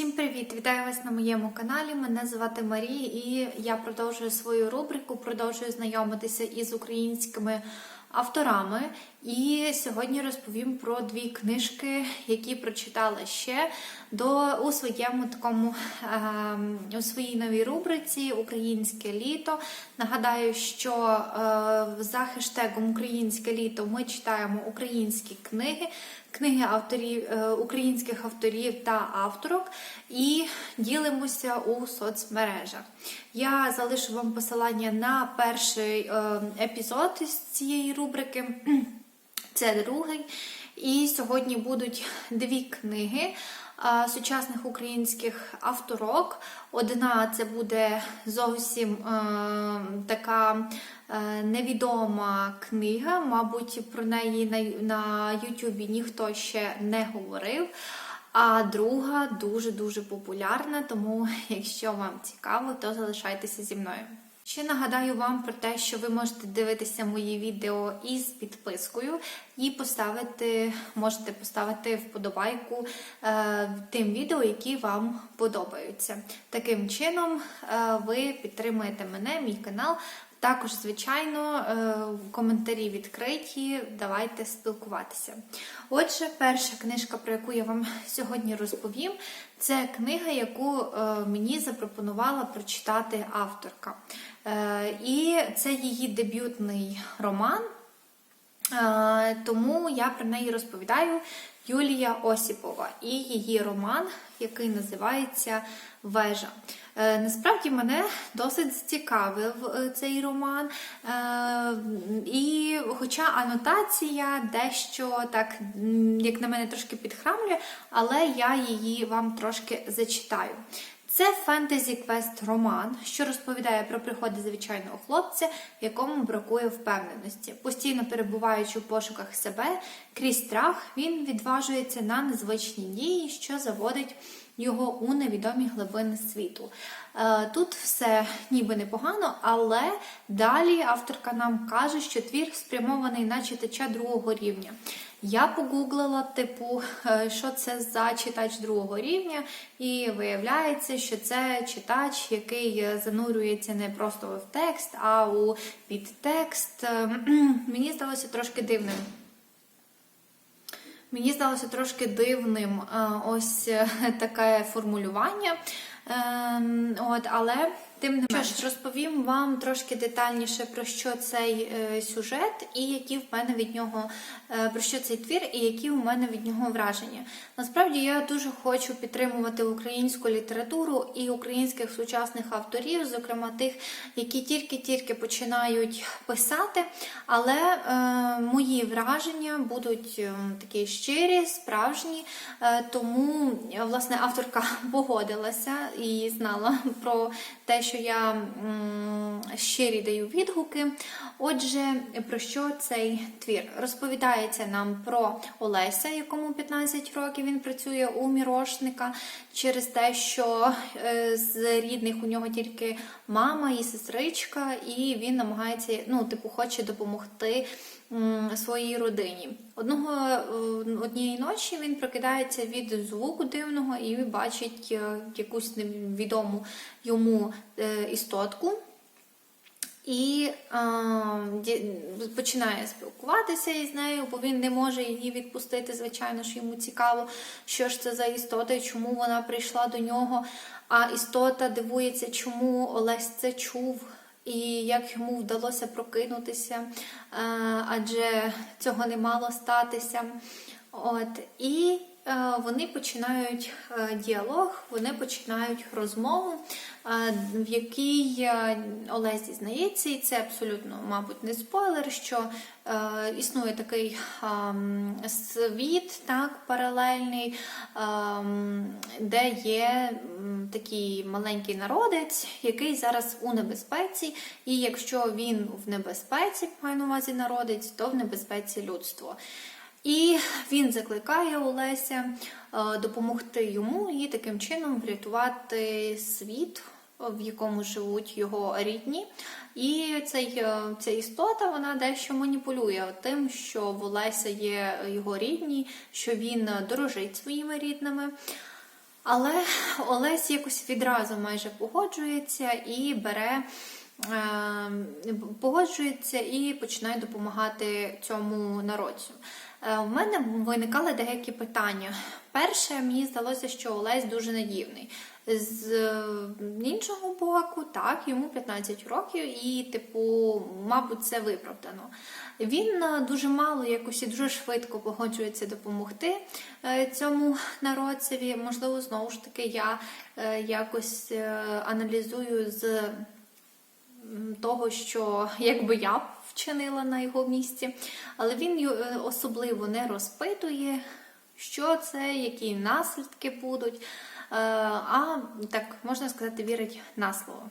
Всім привіт! Вітаю вас на моєму каналі. Мене звати Марія, і я продовжую свою рубрику, продовжую знайомитися із українськими авторами. І сьогодні розповім про дві книжки, які прочитала ще до у своєму такому ем, у своїй новій рубриці Українське літо. Нагадаю, що е, за хештегом Українське літо ми читаємо українські книги, книги авторів е, українських авторів та авторок і ділимося у соцмережах. Я залишу вам посилання на перший е, епізод із цієї рубрики. Це другий. І сьогодні будуть дві книги сучасних українських авторок. Одна це буде зовсім е, така е, невідома книга, мабуть, про неї на, на Ютубі ніхто ще не говорив. А друга дуже-дуже популярна, тому якщо вам цікаво, то залишайтеся зі мною. Ще нагадаю вам про те, що ви можете дивитися мої відео із підпискою і поставити, можете поставити вподобайку е, тим відео, які вам подобаються. Таким чином, е, ви підтримуєте мене, мій канал. Також, звичайно, е, коментарі відкриті. Давайте спілкуватися. Отже, перша книжка, про яку я вам сьогодні розповім, це книга, яку е, мені запропонувала прочитати авторка. Е, І це її дебютний роман. Тому я про неї розповідаю Юлія Осіпова і її роман, який називається Вежа. Е, Насправді мене досить зацікавив е, цей роман, Е, і хоча анотація дещо так, як на мене, трошки підхрамлює, але я її вам трошки зачитаю. Це фентезі квест роман, що розповідає про приходи звичайного хлопця, якому бракує впевненості. Постійно перебуваючи в пошуках себе, крізь страх, він відважується на незвичні дії, що заводить його у невідомі глибини світу. Е, Тут все ніби непогано, але далі авторка нам каже, що твір спрямований на читача другого рівня. Я погуглила, типу, е, що це за читач другого рівня, і виявляється, що це читач, який занурюється не просто в текст, а у підтекст. Е, Мені здалося трошки дивним. Мені здалося трошки дивним е, ось е, таке формулювання. Ем, От, але тим не менш розповім вам трошки детальніше про що цей е, сюжет і які в мене від нього е, про що цей твір, і які у мене від нього враження. Насправді я дуже хочу підтримувати українську літературу і українських сучасних авторів, зокрема тих, які тільки-тільки починають писати, але е, мої враження будуть е, такі щирі, справжні. Е, тому власне авторка погодилася і знала про те, що я щирі даю відгуки. Отже, про що цей твір? Розповідається нам про Олеся, якому 15 років він працює у мірошника, через те, що е, з рідних у нього тільки мама і сестричка, і він намагається, ну, типу, хоче допомогти своїй родині. Одного е, однієї ночі він прокидається від звуку дивного і бачить е, якусь невідому йому е, істотку. І е, починає спілкуватися із нею, бо він не може її відпустити. Звичайно ж, йому цікаво, що ж це за істота і чому вона прийшла до нього. А істота дивується, чому Олесь це чув і як йому вдалося прокинутися, е, адже цього не мало статися. От і вони починають е, діалог, вони починають розмову, е, в якій е, Олесь дізнається, і це абсолютно, мабуть, не спойлер, що е, існує такий ем, світ, так, паралельний, ем, де є такий маленький народець, який зараз у небезпеці, і якщо він в небезпеці, маю на увазі народець, то в небезпеці людство. І він закликає Олеся е, допомогти йому і таким чином врятувати світ, в якому живуть його рідні. І цей, е, ця істота вона дещо маніпулює тим, що в Олеся є його рідні, що він дорожить своїми рідними. Але Олесь якось відразу майже погоджується і бере, е, погоджується і починає допомагати цьому народцю. Е, В мене виникали деякі питання. Перше, мені здалося, що Олесь дуже наївний. З е, іншого боку, так, йому 15 років, і, типу, мабуть, це виправдано. Він е, дуже мало якось і дуже швидко погоджується допомогти е, цьому народцеві. Можливо, знову ж таки, я е, якось е, аналізую з того, що якби я б вчинила на його місці, але він е, особливо не розпитує, що це, які наслідки будуть, е, а так можна сказати, вірить на слово.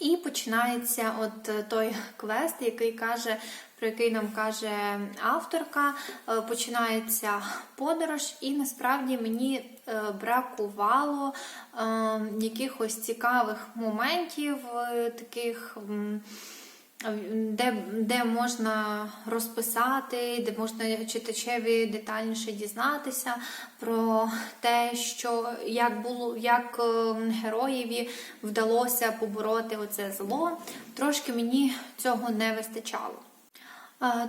І починається от е, той квест, який каже, про який нам каже авторка. Починається подорож, і насправді мені бракувало якихось цікавих моментів, таких. Де, де можна розписати, де можна читачеві детальніше дізнатися про те, що як було, як е, героєві вдалося побороти оце зло. Трошки мені цього не вистачало.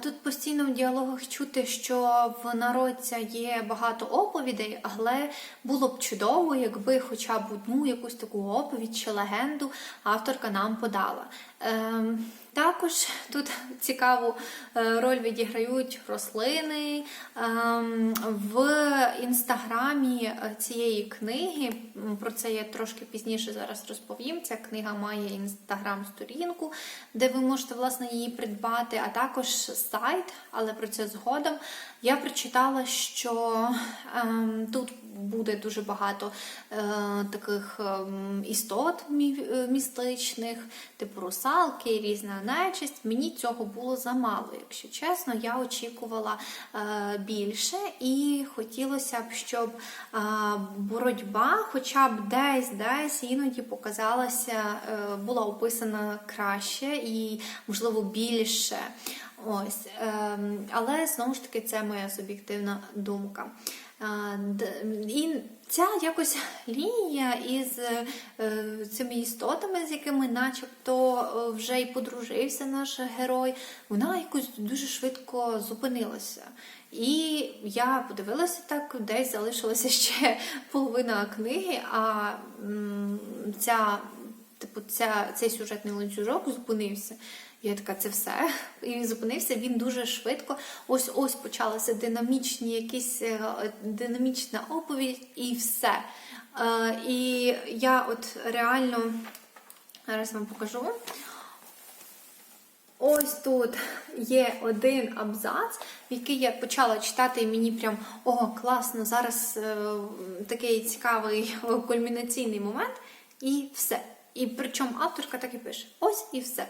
Тут постійно в діалогах чути, що в народця є багато оповідей, але було б чудово, якби хоча б одну якусь таку оповідь чи легенду авторка нам подала. Ем, Також тут цікаву е, роль відіграють рослини. Ем, В інстаграмі е, цієї книги, про це я трошки пізніше зараз розповім. Ця книга має інстаграм-сторінку, де ви можете власне її придбати, а також сайт, але про це згодом. Я прочитала, що ем, тут буде дуже багато е, таких ем, істот мі- містичних, типу русалки, різна нечисть. Мені цього було замало, якщо чесно. Я очікувала е, більше і хотілося б, щоб е, боротьба, хоча б десь, десь іноді показалася, е, була описана краще і, можливо, більше. Ось, але знову ж таки, це моя суб'єктивна думка. І ця якось лінія із е, цими істотами, з якими начебто е, вже і подружився наш герой, вона якось дуже швидко зупинилася. І я подивилася так, десь залишилася ще половина книги, а ця, типу, ця, цей сюжетний ланцюжок зупинився. Я така, це все. І зупинився він дуже швидко. Ось ось почалися динамічні якісь е, динамічна оповідь, і все. Е, і я от реально зараз вам покажу. Ось тут є один абзац, який я почала читати, і мені прям ого, класно, зараз е, такий цікавий кульмінаційний момент, і все. І причому авторка так і пише: ось і все.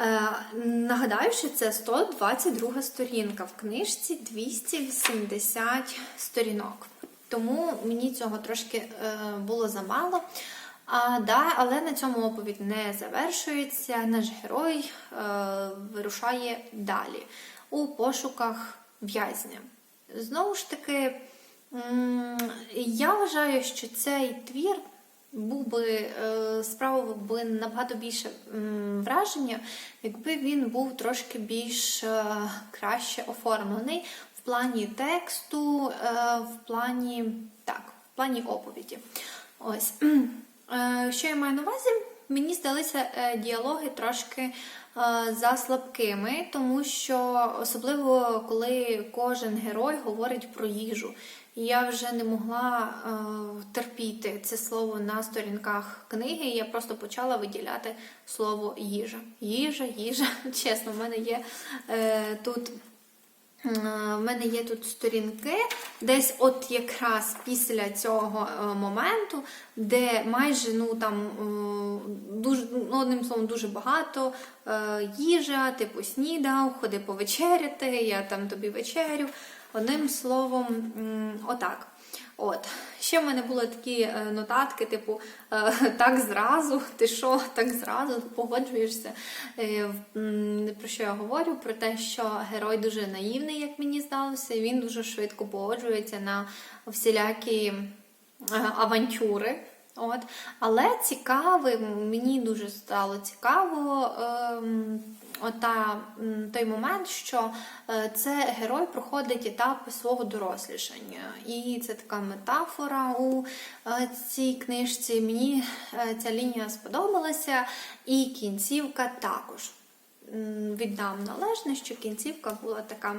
Е, нагадаю, що це 122 сторінка в книжці 280 сторінок. Тому мені цього трошки е, було замало. А, да, але на цьому оповідь не завершується. Наш герой е, вирушає далі у пошуках в'язня. Знову ж таки, я вважаю, що цей твір був би е, справив би набагато більше враження, якби він був трошки більш е, краще оформлений в плані тексту, е, в плані так, в плані оповіді. Ось. Що я маю на увазі? Мені здалися діалоги трошки заслабкими, тому що особливо коли кожен герой говорить про їжу. Я вже не могла е, терпіти це слово на сторінках книги. і Я просто почала виділяти слово їжа. Їжа, їжа. Чесно, в мене є е, тут. Е, В мене є тут сторінки, десь от якраз після цього е, моменту, де майже ну там е, дуже ну, одним словом дуже багато їжа, типу снідав, ходи повечеряти, я там тобі вечерю. Одним словом, отак. От. Ще в мене були такі е, нотатки, типу, е, так зразу, ти що, так зразу погоджуєшся. Е, Про що я говорю? Про те, що герой дуже наївний, як мені здалося, він дуже швидко погоджується на всілякі е, авантюри. От. Але цікавий, мені дуже стало цікаво ем, ота, той момент, що е, це герой проходить етапи свого дорослішання. І це така метафора у е, цій книжці. Мені е, ця лінія сподобалася, і кінцівка також. Віддам належне, що кінцівка була така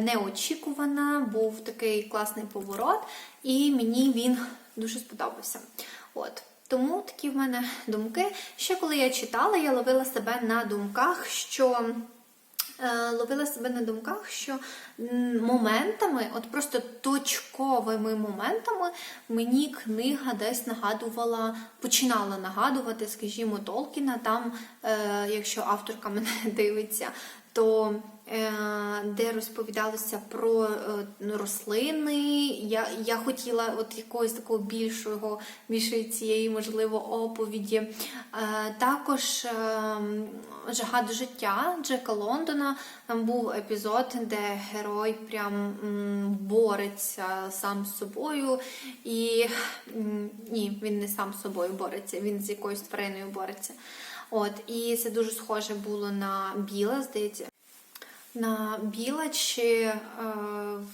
неочікувана, був такий класний поворот, і мені він дуже сподобався. От. Тому такі в мене думки. Ще коли я читала, я ловила себе на думках, що е, ловила себе на думках, що моментами, от просто точковими моментами, мені книга десь нагадувала, починала нагадувати, скажімо, Толкіна. Там, е, якщо авторка мене дивиться, то де розповідалося про е, рослини. Я, я хотіла от якогось такого більшого, більшої цієї, можливо, оповіді. Е, також е, жага до життя Джека Лондона. Там був епізод, де герой прям бореться сам з собою. І ні, він не сам з собою бореться, він з якоюсь твариною бореться. От, і це дуже схоже було на біла, здається. На біла, чи е,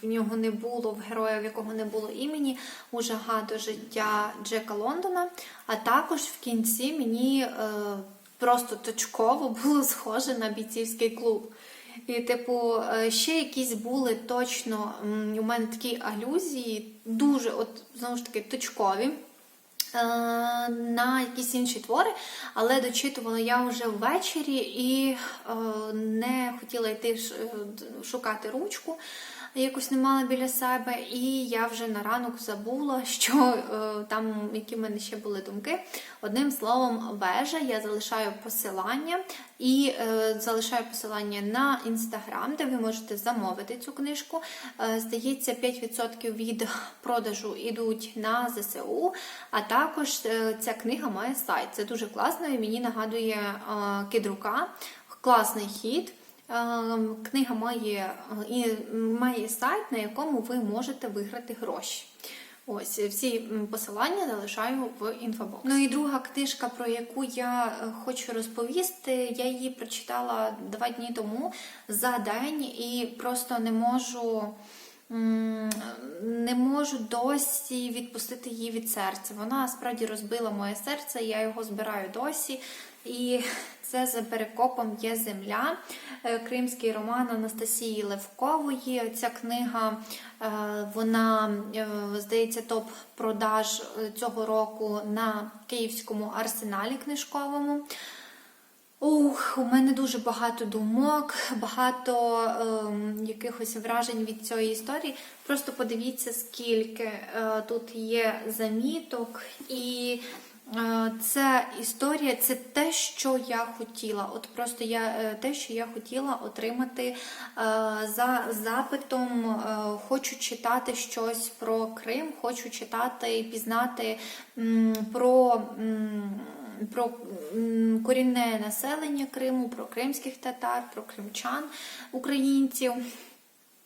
в нього не було в героя, в якого не було імені, у жага до життя Джека Лондона. А також в кінці мені е, просто точково було схоже на бійцівський клуб. І, типу, е, ще якісь були точно у мене такі алюзії, дуже, от знову ж таки, точкові. Е, На якісь інші твори, але дочитувала я вже ввечері і е, не хотіла йти е, шукати ручку, якось не мала біля себе, і я вже на ранок забула, що е, там які в мене ще були думки. Одним словом, вежа, я залишаю посилання і е, залишаю посилання на інстаграм, де ви можете замовити цю книжку. Е, здається, 5% від продажу йдуть на ЗСУ, а також ця книга має сайт. Це дуже класно і мені нагадує кидрука. Класний хід. Е, Книга має, е, і має сайт, на якому ви можете виграти гроші. Ось всі посилання залишаю в інфобоксі. Ну і друга книжка, про яку я е, хочу розповісти, я її прочитала два дні тому за день і просто не можу. Не можу досі відпустити її від серця. Вона справді розбила моє серце, я його збираю досі. І це за перекопом є земля, Е, кримський роман Анастасії Левкової. Ця книга, е, вона, е, здається, топ-продаж е, цього року на київському арсеналі книжковому. Ух, у мене дуже багато думок, багато ем, якихось вражень від цієї історії. Просто подивіться, скільки е, тут є заміток, і е, це історія, це те, що я хотіла. От просто я е, те, що я хотіла отримати е, за запитом. Е, хочу читати щось про Крим, хочу читати і пізнати про. про корінне населення Криму, про кримських татар, про кримчан, українців.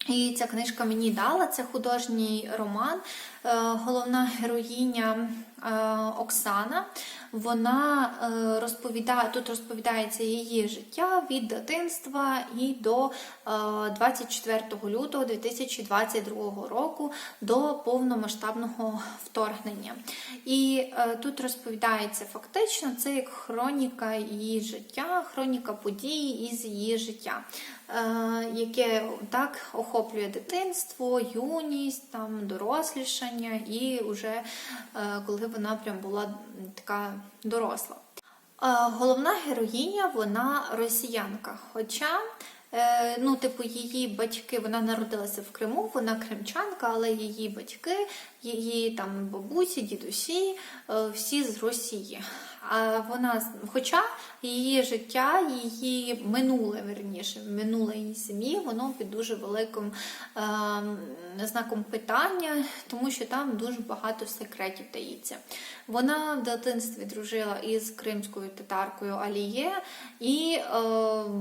І ця книжка мені дала. Це художній роман. Е, Головна героїня е, Оксана. Вона е, розповідає, тут розповідається її життя від дитинства і до е, 24 лютого 2022 року до повномасштабного вторгнення. І тут розповідається фактично, це як хроніка її життя, хроніка подій із її життя, яке так охоплює дитинство, юність, там дорослішання, і вже е, коли вона прям була така доросла. Е, Головна героїня вона росіянка. Хоча, е, ну, типу, її батьки, вона народилася в Криму, вона кримчанка, але її батьки, її там бабусі, дідусі, всі з Росії. Вона, хоча її життя, її минуле, верніше, минуле її сім'ї, воно під дуже великим е, знаком питання, тому що там дуже багато секретів таїться. Вона в дитинстві дружила із кримською татаркою Аліє і е,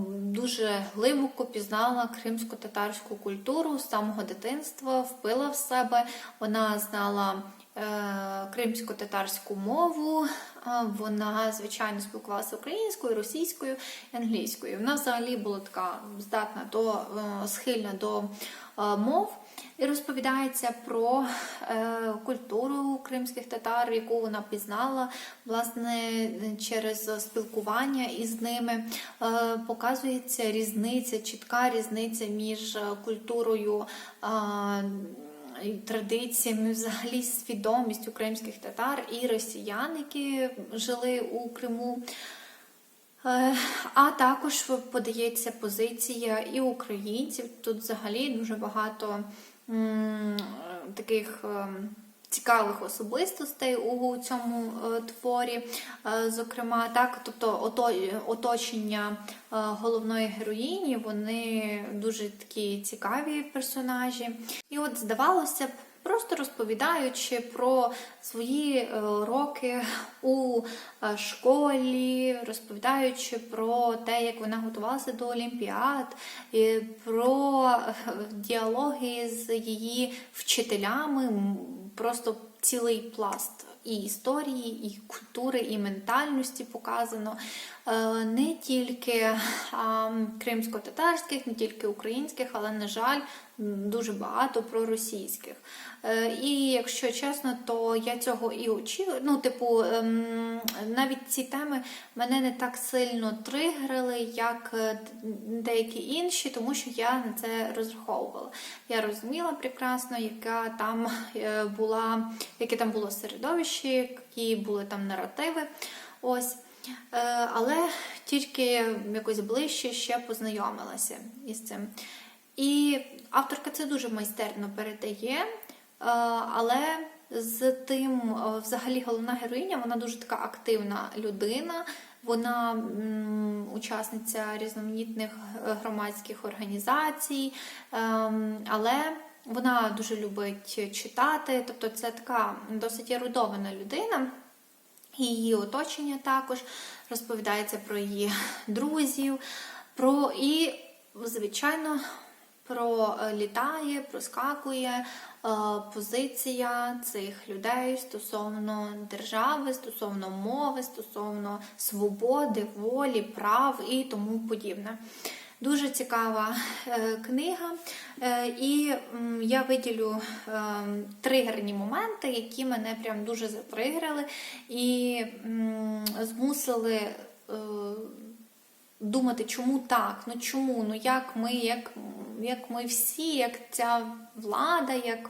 дуже глибоко пізнала кримсько-татарську культуру з самого дитинства, впила в себе. Вона знала кримсько-татарську мову. Вона, звичайно, спілкувалася українською, російською і англійською. Вона взагалі була така здатна до е, схильна до е, мов. І розповідається про е, культуру кримських татар, яку вона пізнала власне через спілкування із ними. Показується різниця, чітка різниця між культурою. І традиціями, взагалі свідомість кримських татар і росіян, які жили у Криму. Е, А також подається позиція і українців. Тут взагалі дуже багато таких е, цікавих особистостей у цьому е, творі. Е, Зокрема, так, тобто оточення е, головної героїні, вони дуже такі цікаві персонажі. І от здавалося б. Просто розповідаючи про свої е, роки у е, школі, розповідаючи про те, як вона готувалася до Олімпіад, про е, діалоги з її вчителями, просто цілий пласт і історії, і культури, і ментальності показано. Не тільки кримсько-татарських, не тільки українських, але, на жаль, дуже багато проросійських. Е, І якщо чесно, то я цього і очікую. Ну, типу, ем, навіть ці теми мене не так сильно тригерили, як е, деякі інші, тому що я на це розраховувала. Я розуміла прекрасно, яка там е, була, яке там було середовище, які були там наративи. Ось. Але тільки якось ближче ще познайомилася із цим. І авторка це дуже майстерно передає, е, але з тим, е, взагалі, головна героїня, вона дуже така активна людина. Вона учасниця різноманітних громадських організацій, ем, але вона дуже любить читати. Тобто, це така досить ерудована людина. І її оточення також розповідається про її друзів, про і, звичайно, пролітає, проскакує е, позиція цих людей стосовно держави, стосовно мови, стосовно свободи, волі, прав і тому подібне. Дуже цікава е, книга, е, і я виділю е, тригерні моменти, які мене прям дуже затригерили і змусили е, думати, чому так? Ну чому? Ну як ми, як, як ми всі, як ця влада, як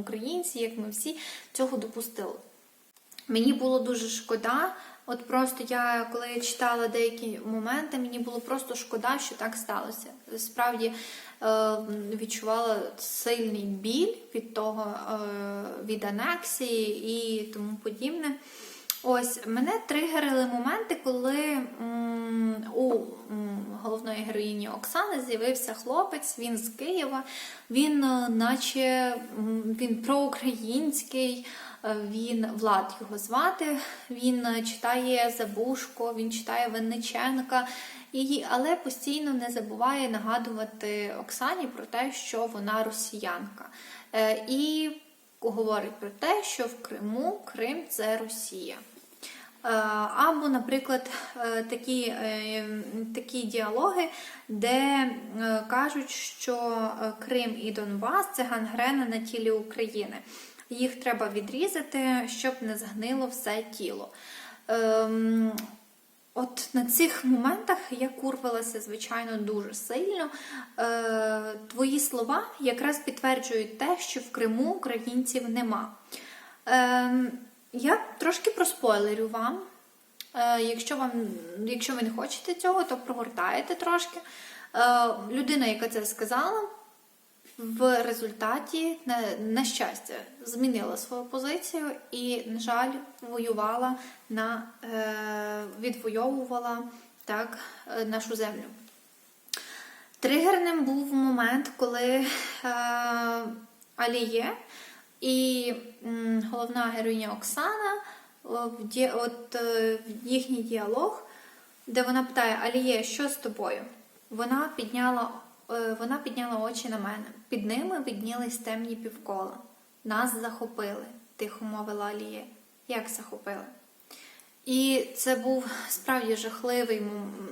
українці, як ми всі цього допустили. Мені було дуже шкода. От просто я, коли я читала деякі моменти, мені було просто шкода, що так сталося. Справді е, відчувала сильний біль від того, е, від анексії і тому подібне. Ось мене тригерили моменти, коли у головної героїні Оксани з'явився хлопець, він з Києва, він е, наче він проукраїнський, е, він Влад його звати, він е, читає Забушко, він читає Винниченка, але постійно не забуває нагадувати Оксані про те, що вона росіянка. І говорить про те, що в Криму Крим це Росія. Е, Або, наприклад, е, такі, е, такі діалоги, де кажуть, що Крим і Донбас це гангрена на тілі України. Їх треба відрізати, щоб не згнило все тіло. Ем, От на цих моментах я курвалася, звичайно, дуже сильно. Е, твої слова якраз підтверджують те, що в Криму українців нема. Е, я трошки проспойлерю вам. Е, якщо, вам. якщо ви не хочете цього, то прогортаєте трошки. Е, людина, яка це сказала, в результаті, на, на щастя, змінила свою позицію і, на жаль, воювала на е, відвоювала так, нашу землю. Тригерним був момент, коли Аліє і головна героїня Оксана от, е, їхній діалог, де вона питає Аліє, що з тобою? Вона підняла, е, вона підняла очі на мене. Під ними виднілись темні півкола. Нас захопили. тихо мовила Алія. Як захопили? І це був справді жахливий,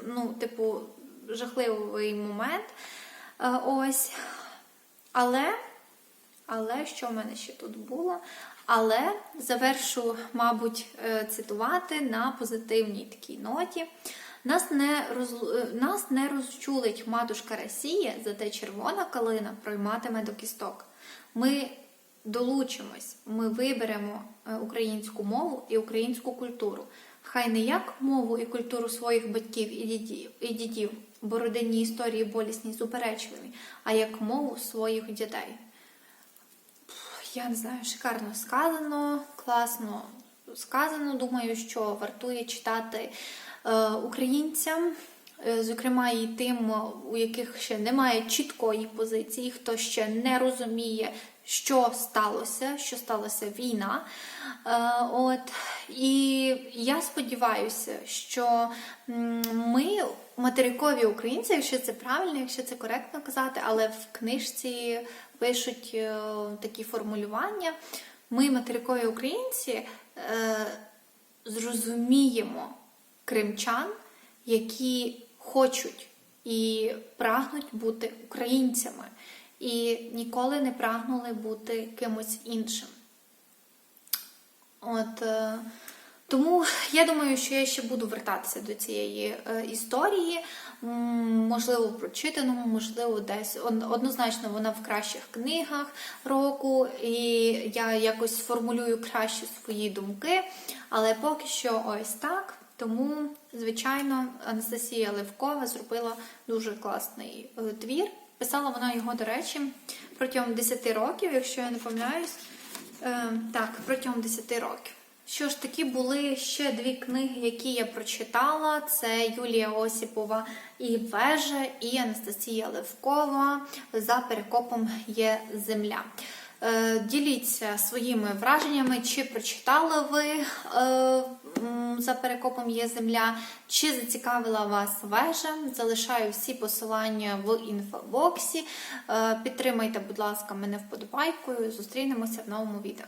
ну, типу, жахливий момент. Е, Ось. Але, але що в мене ще тут було? Але завершу, мабуть, е, цитувати на позитивній такій ноті. Нас не, роз... е, нас не розчулить матушка Росія, зате червона калина пройматиме до кісток. Ми долучимось, ми виберемо е, українську мову і українську культуру. Хай не як мову і культуру своїх батьків і дідів, і дідів, бо родинні історії болісні суперечливі, а як мову своїх дітей. Я не знаю, шикарно сказано, класно сказано. Думаю, що вартує читати е, українцям, е, зокрема і тим, у яких ще немає чіткої позиції, хто ще не розуміє, що сталося, що сталася війна. Е, от і я сподіваюся, що ми, материкові українці, якщо це правильно, якщо це коректно казати, але в книжці пишуть е, такі формулювання. Ми, материкові українці, е, зрозуміємо кримчан, які хочуть і прагнуть бути українцями, і ніколи не прагнули бути кимось іншим. От е, тому я думаю, що я ще буду вертатися до цієї е, історії. Можливо, прочитаному, можливо, десь однозначно вона в кращих книгах року, і я якось сформулюю краще свої думки. Але поки що ось так. Тому, звичайно, Анастасія Левкова зробила дуже класний е, твір. Писала вона його, до речі, протягом 10 років, якщо я не помиляюсь. Е, так, протягом 10 років. Що ж, такі були ще дві книги, які я прочитала: це Юлія Осіпова і Вежа, і Анастасія Левкова. За перекопом є земля. Е, Діліться своїми враженнями, чи прочитали ви е, за перекопом є земля, чи зацікавила вас вежа. Залишаю всі посилання в інфобоксі. Е, Підтримайте, будь ласка, мене вподобайкою. Зустрінемося в новому відео.